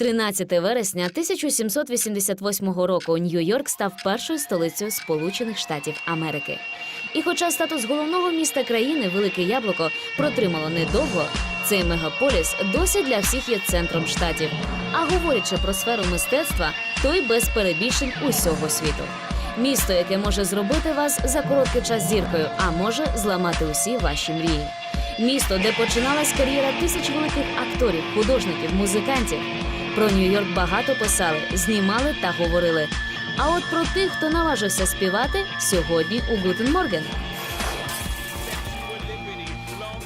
13 вересня 1788 року Нью-Йорк став першою столицею Сполучених Штатів Америки. І хоча статус головного міста країни Велике Яблуко протримало недовго, цей мегаполіс досі для всіх є центром штатів. А говорячи про сферу мистецтва, то й без перебільшень усього світу. Місто, яке може зробити вас за короткий час зіркою, а може зламати усі ваші мрії. Місто, де починалась кар'єра тисяч великих акторів, художників, музикантів. Про Нью-Йорк багато писали, знімали та говорили. А от про тих, хто наважився співати, сьогодні у Гутен Морген.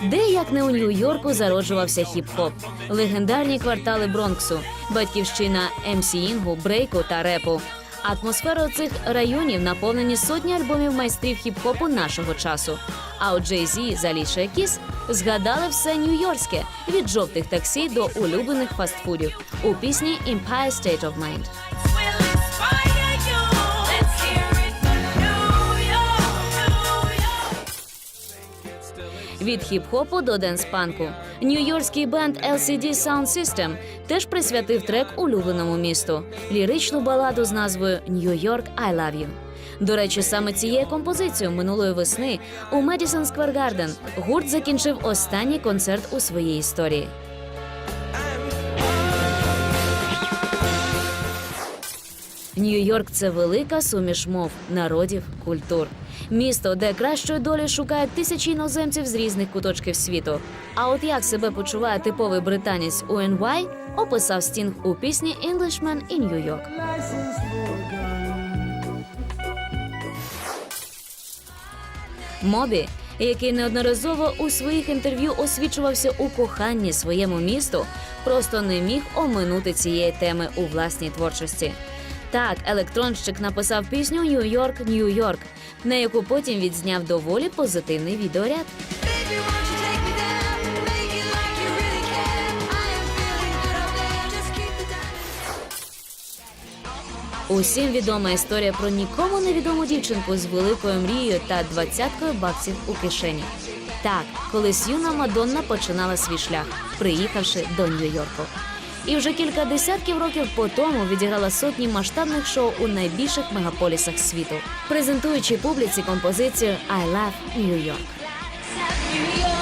Де як не у Нью-Йорку зароджувався хіп-хоп, легендарні квартали Бронксу, батьківщина МС Інгу, брейку та репу. Атмосфера цих районів наповнені сотні альбомів майстрів хіп-хопу нашого часу. А у Джей Зі з Алішою Кіс згадали все нью-йоркське від жовтих таксі до улюблених фастфудів у пісні Empire State of Mind. Від хіп-хопу до денс-панку. Нью-Йоркський бенд LCD Sound System теж присвятив трек улюбленому місту ліричну баладу з назвою «Нью-Йорк, I Love You. До речі, саме цією композицією минулої весни у Madison Square Garden гурт закінчив останній концерт у своїй історії. Нью-Йорк це велика суміш мов, народів, культур. Місто, де кращої долі шукають тисячі іноземців з різних куточків світу. А от як себе почуває типовий британець у NY, описав Стінг у пісні «Englishman in New York». Мобі, який неодноразово у своїх інтерв'ю освічувався у коханні своєму місту, просто не міг оминути цієї теми у власній творчості. Так, електронщик написав пісню Нью-Йорк, Нью-Йорк, на яку потім відзняв доволі позитивний відеоряд. Усім відома історія про нікому невідому дівчинку з великою мрією та двадцяткою баксів у кишені. Так, колись юна Мадонна починала свій шлях, приїхавши до Нью-Йорку. І вже кілька десятків років по тому відіграла сотні масштабних шоу у найбільших мегаполісах світу, презентуючи публіці композицію «I love New York».